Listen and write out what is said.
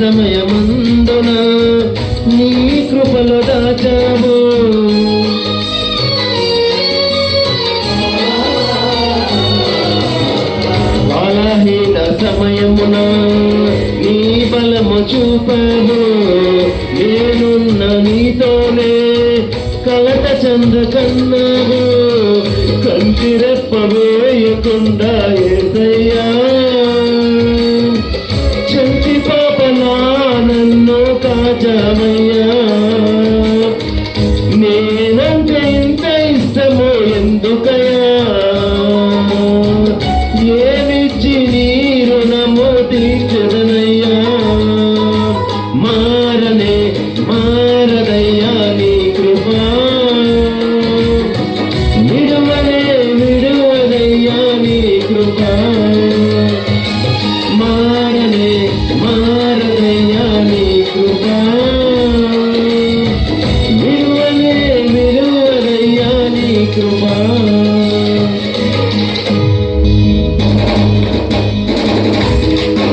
సమయమందున నీ కృపలో దాచావు. బలహీన సమయమున నీ బలము చూపదు నేనున్న నీతోనే కలత చంద్ర కన్నావు కంటి వేయకుండా ఇష్టమయ్యా నేనంటే ఇంత ఇష్టమో ఎందుకయ్యా? ఏమిచ్చి నీరు నమో తీర్చదనయ్యా? మారనే మారదయ్యా నీ కృపా. విడువనే విడువదయ్యా నీ కృపా.